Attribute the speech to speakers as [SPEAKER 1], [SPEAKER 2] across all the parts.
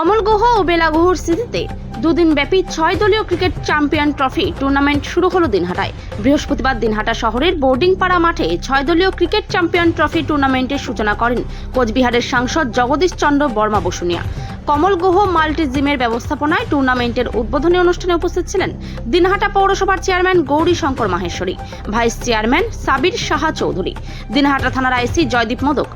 [SPEAKER 1] কমল গুহ ও বেলা গুহর স্মৃতিতে দুদিন ব্যাপী ছয় দলীয় ক্রিকেট চ্যাম্পিয়ন ট্রফি টুর্নামেন্ট শুরু হলো দিনহাটায়। বৃহস্পতিবার দিনহাটা শহরের বোর্ডিং পাড়া মাঠে ছয় দলীয় ক্রিকেট চ্যাম্পিয়ন ট্রফি টুর্নামেন্টের সূচনা করেন কোচবিহারের সাংসদ জগদীশ চন্দ্র বর্মা বসুনিয়া। কমল গুহ মাল্টি জিমের ব্যবস্থাপনায় টুর্নামেন্টের উদ্বোধনী অনুষ্ঠানে উপস্থিত ছিলেন দিনহাটা পৌরসভার chairman Gouri Shankar Maheshwari, vice chairman Sabir Saha Chowdhury, Dinhata থানার আইসি জয়দীপ মোদক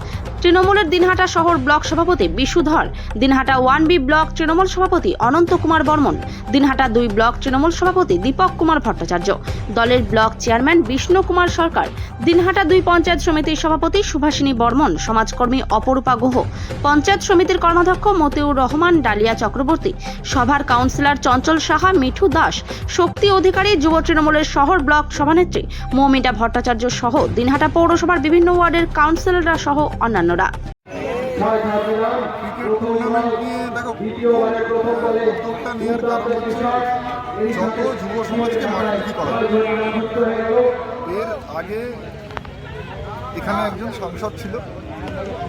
[SPEAKER 1] তৃণমূলের দিনহাটা শহর ব্লক সভাপতি Bishudhar Dinhata one B block Trinamool সভাপতি অনন্ত কুমার বর্মন, দিনহাটা দুই ব্লক তৃণমূল সভাপতি দীপক কুমার ভট্টাচার্য, দলের ব্লক চেয়ারম্যান বিষ্ণু কুমার সরকার, দিনহাটা দুই পঞ্চায়েত সমিতির সভাপতি সুভাষিনী বর্মন, সমাজকর্মী অপরূপা গুহ, পঞ্চায়েত সমিতির কর্মাধ্যক্ষ মতিউর রহমান, ডালিয়া চক্রবর্তী, সভার কাউন্সিলর চঞ্চল সাহা, মিঠু দাস, শক্তি অধিকারী যুব তৃণমূলের শহর ব্লক সভানেত্রী মৌমিতা ভট্টাচার্য সহ দিনহাটা পৌরসভার বিভিন্ন ওয়ার্ডের কাউন্সিলররা সহ অন্যান্যরা
[SPEAKER 2] যুব এর আগে এখানে একজন সাংসদ ছিল,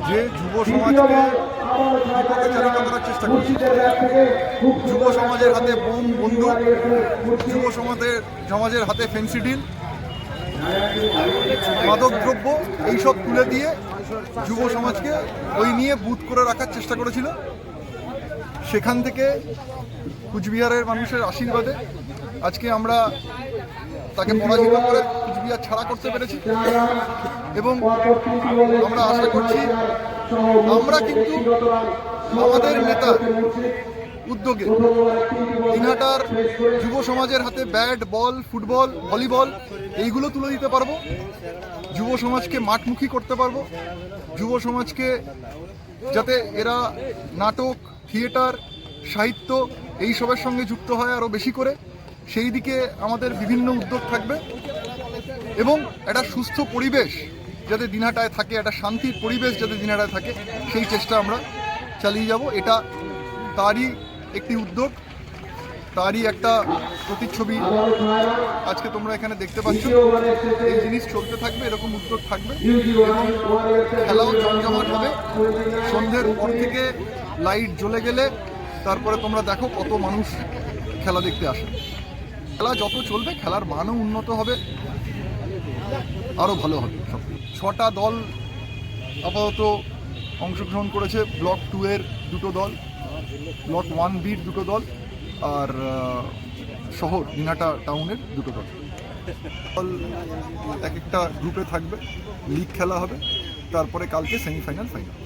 [SPEAKER 2] যে যুব সমাজকে বিপথে চালিত করার চেষ্টা করছে যুব সমাজের হাতে বোম, বন্দুক, যুব সমাজের সমাজের হাতে ফেন্সিডিল মাদক দ্রব্য এইসব তুলে দিয়ে যুব সমাজকে ওই নিয়ে বুট করে রাখার চেষ্টা করেছিল। সেখান থেকে কুচবিহারের মানুষের আশীর্বাদে আজকে আমরা তাকে পরাজিত করে কুচবিহার ছাড়া করতে পেরেছি। এবং আমরা আশা করছি, আমরা কিন্তু আমাদের নেতা উদ্যোগে। দিনহাটার যুব সমাজের হাতে ব্যাট, বল, ফুটবল, ভলিবল, এইগুলো তুলে দিতে পারব। যুব সমাজকে মাঠমুখী করতে পারব। যুব সমাজকে যাতে এরা নাটক, থিয়েটার, সাহিত্য এই সবের সঙ্গে যুক্ত হয় আরও বেশি করে, সেই দিকে আমাদের বিভিন্ন উদ্যোগ থাকবে। এবং একটা সুস্থ পরিবেশ যাতে দিনহাটায় থাকে, একটা শান্তির পরিবেশ যাতে দিনহাটায় থাকে, সেই চেষ্টা আমরা চালিয়ে যাব। এটা তারই একটি উদ্যোগ, তারই একটা প্রতিচ্ছবি আজকে তোমরা এখানে দেখতে পাচ্ছ। এই জিনিস চলতে থাকবে, এরকম উদ্যোগ থাকবে। এবং খেলাও জমজমাট হবে। সন্ধ্যের পর থেকে লাইট জ্বলে গেলে তারপরে তোমরা দেখো কত মানুষ খেলা দেখতে আসে। খেলা যত চলবে, খেলার মানও উন্নত হবে, আরও ভালো হবে সব। ছটা দল আপাতত অংশগ্রহণ করেছে, ব্লক টু এর দুটো দল। ব্লক ওয়ান বির দুটো দল আর শহর দিনাটা টাউনের দুটো দল। দল এক একটা গ্রুপে থাকবে লিগ খেলা হবে, তারপরে কালকে সেমিফাইনাল ফাইনাল